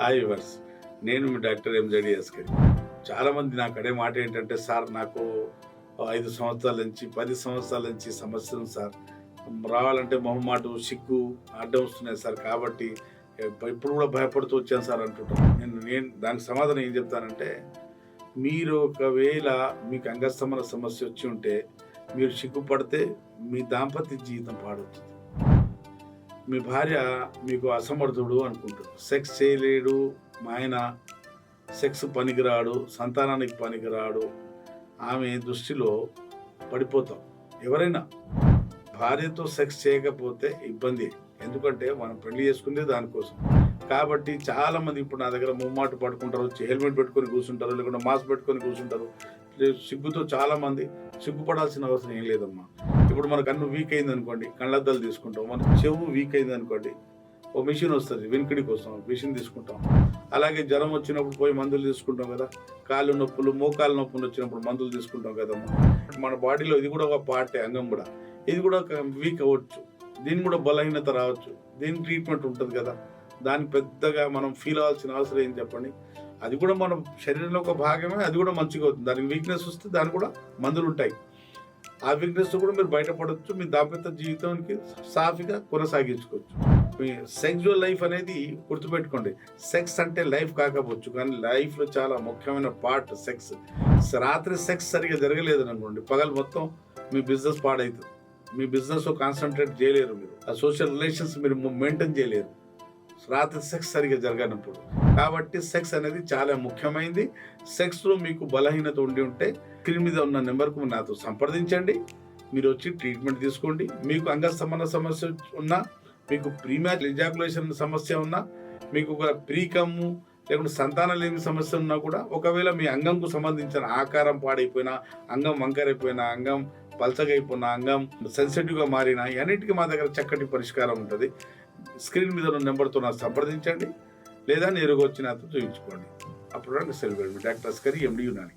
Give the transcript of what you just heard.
Hi verse. నేను మీ doctor ఎంజడి గారి చాలామంది నాకు అడే మాట ఏంటంటే సార్ నాకు ఐదు సంవత్సరాల నుంచి పది సంవత్సరాల నుంచి సమస్య ఉంది సార్. రావాలంటే మొహమాటు సిగ్గు అడ్డం వస్తున్నాయి సార్. కాబట్టి ఇప్పుడు కూడా భయపడుతూ వచ్చాను సార్ అంటుంటాను నేను నేను దానికి సమాధానం ఏం చెప్తానంటే మీరు ఒకవేళ మీకు అంగస్తమన సమస్య వచ్చి ఉంటే మీరు సిగ్గుపడితే మీ దాంపత్య జీవితం పాడవుతుంది. మీ భార్య మీకు అసమర్థుడు అనుకుంటుంది. సెక్స్ చేయలేడు మా ఆయన సెక్స్ పనికిరాడు సంతానానికి పనికిరాడు. ఆమె దృష్టిలో పడిపోతాం. ఎవరైనా భార్యతో సెక్స్ చేయకపోతే ఇబ్బంది. ఎందుకంటే మనం పెళ్ళి చేసుకుందే దానికోసం. కాబట్టి చాలా మంది ఇప్పుడు నా దగ్గర ముమ్మాట పడుకుంటారు హెల్మెట్ పెట్టుకొని కూర్చుంటారు లేకుంటే మాస్క్ పెట్టుకొని కూర్చుంటారు. సిగ్గుతో చాలా మంది సిగ్గుపడాల్సిన అవసరం ఏం లేదమ్మా. ఇప్పుడు మన కన్ను వీక్ అయింది అనుకోండి కళ్ళద్దాలు తీసుకుంటాం మన చెవు వీక్ అయింది అనుకోండి ఓ మిషన్ వస్తుంది వెనుకడి కోసం మిషన్ తీసుకుంటాం. అలాగే జ్వరం వచ్చినప్పుడు పోయి మందులు తీసుకుంటాం కదా కాళ్ళు నొప్పులు మోకాలు నొప్పులు వచ్చినప్పుడు మందులు తీసుకుంటాం కదా మన బాడీలో ఇది కూడా ఒక పార్టే అంగం కూడా. ఇది కూడా వీక్ అవ్వచ్చు. దీని కూడా బలహీనత రావచ్చు. దీని ట్రీట్మెంట్ ఉంటుంది కదా దానికి పెద్దగా మనం ఫీల్ అవ్వాల్సిన అవసరం ఏం చెప్పండి? అది కూడా మన శరీరంలో ఒక భాగమే అది కూడా మంచిగా అవుతుంది. దానికి వీక్నెస్ వస్తే దానికి కూడా మందులు ఉంటాయి. ఆ వీక్నెస్ కూడా మీరు బయటపడవచ్చు మీ దాంపత్య జీవితానికి సాఫీగా కొనసాగించుకోవచ్చు. మీ సెక్జువల్ లైఫ్ అనేది గుర్తుపెట్టుకోండి. సెక్స్ అంటే లైఫ్ కాకపోవచ్చు కానీ లైఫ్లో చాలా ముఖ్యమైన పార్ట్ సెక్స్ రాత్రి సెక్స్ సరిగా జరగలేదు అనుకోండి పగలు మొత్తం మీ బిజినెస్ పాడవుతుంది మీ బిజినెస్ కాన్సన్ట్రేట్ చేయలేరు మీరు. ఆ సోషల్ రిలేషన్స్ మీరు మెయింటైన్ చేయలేరు. రాత్రి సెక్స్ సరిగా జరగనప్పుడు. కాబట్టి సెక్స్ అనేది చాలా ముఖ్యమైనది సెక్స్లో మీకు బలహీనత ఉండి ఉంటే స్క్రీన్ మీద ఉన్న నెంబర్కు నాతో సంప్రదించండి. మీరు వచ్చి ట్రీట్మెంట్ తీసుకోండి. మీకు అంగ సంబంధ సమస్య ఉన్నా మీకు ప్రీమ్యాచ్ ఎజాకులేషన్ సమస్య ఉన్నా మీకు ఒక ప్రీకమ్ము లేకుంటే సంతానం లేని సమస్య ఉన్నా కూడా ఒకవేళ మీ అంగంకు సంబంధించిన ఆకారం పాడైపోయినా అంగం వంకరైపోయినా అంగం పల్చగైపోయినా అంగం సెన్సిటివ్గా మారిన అన్నిటికీ మా దగ్గర చక్కటి పరిష్కారం ఉంటుంది. స్క్రీన్ మీద ఉన్న నెంబర్తో నాకు సంప్రదించండి. లేదా నేరుగా వచ్చి నాతో చూపించుకోండి అప్పుడు cell doctor Askari MD Unani